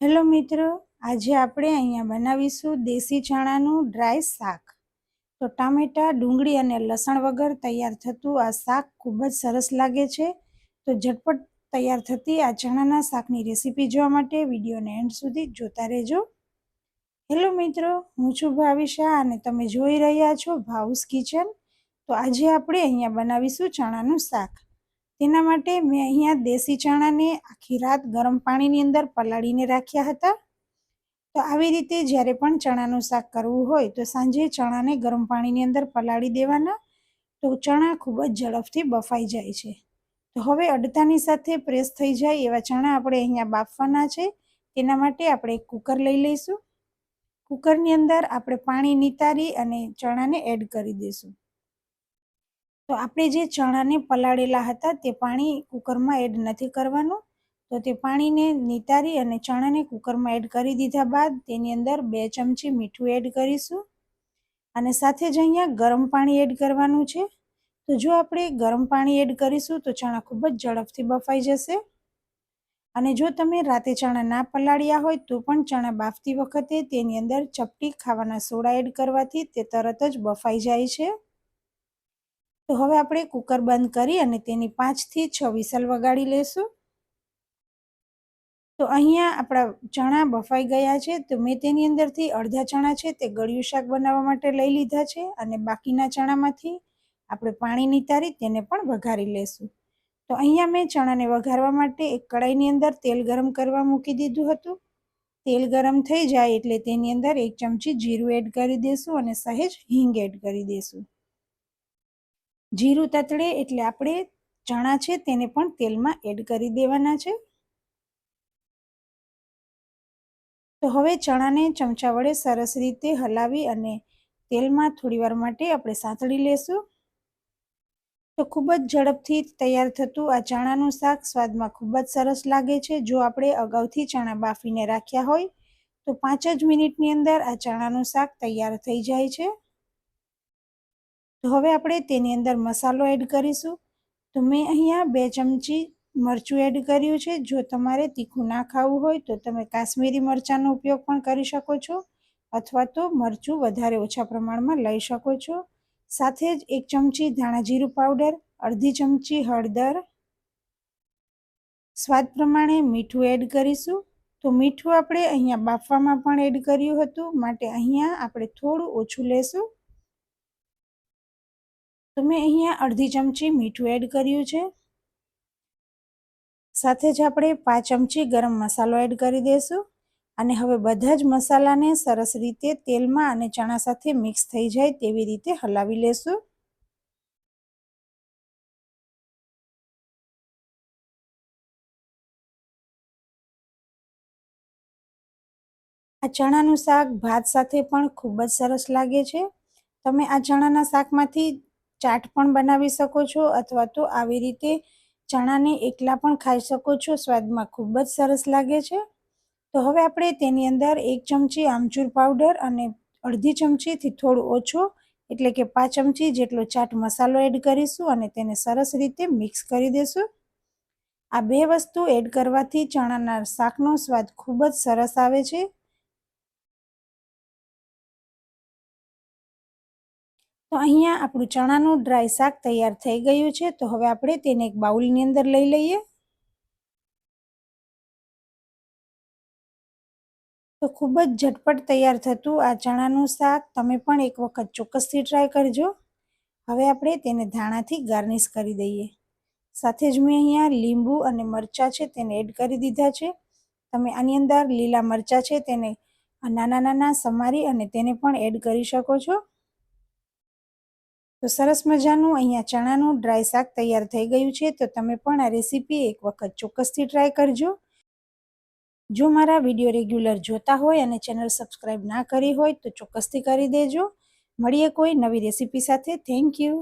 Hello મિત્રો, આજે આપણે અહીંયા બનાવીશું દેશી ચણાનું ડ્રાય શાક. તો ટામેટાં, ડુંગળી અને લસણ વગર તૈયાર થતું આ શાક ખૂબ જ સરસ લાગે છે. તો ઝટપટ તૈયાર થતી આ ચણાના શાકની રેસીપી જોવા માટે વિડીયોને એન્ડ સુધી જોતા રહેજો. હેલો મિત્રો, હું છું ભાવિશા અને તમે જોઈ રહ્યા છો ભાઉસ કિચન. તો આજે આપણે અહીંયા બનાવીશું ચણાનું શાક. તેના માટે મેં અહીંયા દેશી ચણાને આખી રાત ગરમ પાણીની અંદર પલાળીને રાખ્યા હતા. તો આવી રીતે જ્યારે પણ ચણાનું શાક કરવું હોય તો સાંજે ચણાને ગરમ પાણીની અંદર પલાળી દેવાના. તો ચણા ખૂબ જ ઝડપથી બફાઈ જાય છે. તો હવે અડતાની સાથે પ્રેસ થઈ જાય એવા ચણા આપણે અહીંયા બાફવાના છે. તેના માટે આપણે એક કુકર લઈ લઈશું. કુકરની અંદર આપણે પાણી નિતારી અને ચણાને એડ કરી દઈશું. તો આપણે જે ચણાને પલાળેલા હતા તે પાણી કુકરમાં એડ નથી કરવાનું. તો તે પાણીને નિતારી અને ચણાને કુકરમાં એડ કરી દીધા બાદ તેની અંદર બે ચમચી મીઠું એડ કરીશું. અને સાથે જ અહીંયા ગરમ પાણી એડ કરવાનું છે. તો જો આપણે ગરમ પાણી એડ કરીશું તો ચણા ખૂબ જ ઝડપથી બફાઈ જશે. અને જો તમે રાતે ચણા ના પલાળ્યા હોય તો પણ ચણા બાફતી વખતે તેની અંદર ચપટી ખાવાના સોડા એડ કરવાથી તે તરત જ બફાઈ જાય છે. તો હવે આપણે કુકર બંધ કરી અને તેની પાંચથી છ વિસલ વગાડી લેશું. તો અહીંયા આપણા ચણા બફાઈ ગયા છે. તો મેં તેની અંદરથી અડધા ચણા છે તે ગળ્યું શાક બનાવવા માટે લઈ લીધા છે અને બાકીના ચણામાંથી આપણે પાણી નિતારી તેને પણ વઘારી લેશું. તો અહીંયા મેં ચણાને વઘારવા માટે એક કડાઈની અંદર તેલ ગરમ કરવા મૂકી દીધું હતું. તેલ ગરમ થઈ જાય એટલે તેની અંદર એક ચમચી જીરું એડ કરી દઈશું અને સહેજ હિંગ એડ કરી દઈશું જીરું તતડે એટલે આપણે ચણા છે તેને પણ તેલમાં એડ કરી દેવાના છે. તો હવે ચણાને ચમચા વડે સરસ રીતે હલાવી અને તેલમાં થોડીવાર માટે આપણે સાંતળી લેશું. તો ખૂબ જ ઝડપથી તૈયાર થતું આ ચણાનું શાક સ્વાદમાં ખૂબ જ સરસ લાગે છે. જો આપણે અગાઉથી ચણા બાફીને રાખ્યા હોય તો પાંચ જ મિનિટની અંદર આ ચણાનું શાક તૈયાર થઈ જાય છે. તો હવે આપણે તેની અંદર મસાલો એડ કરીશું. તો મેં અહીંયા બે ચમચી મરચું એડ કર્યું છે. જો તમારે તીખું ના ખાવું હોય તો તમે કાશ્મીરી મરચાંનો ઉપયોગ પણ કરી શકો છો અથવા તો મરચું વધારે ઓછા પ્રમાણમાં લઈ શકો છો. સાથે જ એક ચમચી ધાણા જીરું પાવડર અડધી ચમચી હળદર. સ્વાદ પ્રમાણે મીઠું એડ કરીશું. તો મીઠું આપણે અહીંયા બાફવામાં પણ એડ કર્યું હતું. માટે અહીંયા આપણે થોડું ઓછું લેશું. તો મેં અહીંયા અડધી ચમચી મીઠું એડ કર્યું છે. સાથે જ આપણે પાંચ ચમચી ગરમ મસાલો એડ કરી દઈશું. અને હવે બધા જ મસાલાને સરસ રીતે તેલમાં અને ચણા સાથે મિક્સ થઈ જાય તેવી રીતે હલાવી લેશું. આ ચણાનું શાક ભાત સાથે પણ ખૂબ જ સરસ લાગે છે. તમે આ ચણાના શાકમાંથી ચાટ પણ બનાવી શકો છો અથવા તો આવી રીતે ચણાને એકલા પણ ખાઈ શકો છો. સ્વાદમાં ખૂબ જ સરસ લાગે છે. તો હવે આપણે તેની અંદર એક ચમચી આમચૂર પાવડર અને અડધી ચમચીથી થોડું ઓછો, એટલે કે પાંચ ચમચી જેટલો ચાટ મસાલો એડ કરીશું અને તેને સરસ રીતે મિક્સ કરી દઈશું આ બે વસ્તુ એડ કરવાથી ચણાના શાકનો સ્વાદ ખૂબ જ સરસ આવે છે. તો અહીંયા આપણું ચણાનું ડ્રાય શાક તૈયાર થઈ ગયું છે. તો હવે આપણે તેને એક બાઉલની અંદર લઈ લઈએ. તો ખૂબ જ ઝટપટ તૈયાર થતું આ ચણાનું શાક. તમે પણ એક વખત ચોક્કસથી ટ્રાય કરજો. હવે આપણે તેને ધાણાથી ગાર્નિશ કરી દઈએ. સાથે જ મેં અહીંયા લીંબુ અને મરચાં છે તેને એડ કરી દીધા છે. તમે આની અંદર લીલા મરચાં છે તેને નાના નાના સમારી અને તેને પણ એડ કરી શકો છો. તો સરસ મજાનું. અહીંયા ચણાનું ડ્રાય શાક તૈયાર થઈ ગયું છે. તો તમે પણ આ રેસીપી એક વખત ચોક્કસથી ટ્રાય કરજો. જો મારા વીડિયો રેગ્યુલર જોતા હોય અને ચેનલ સબસ્ક્રાઈબ ના કરી હોય તો ચોક્કસથી કરી દેજો. મળીએ કોઈ નવી રેસીપી સાથે. Thank you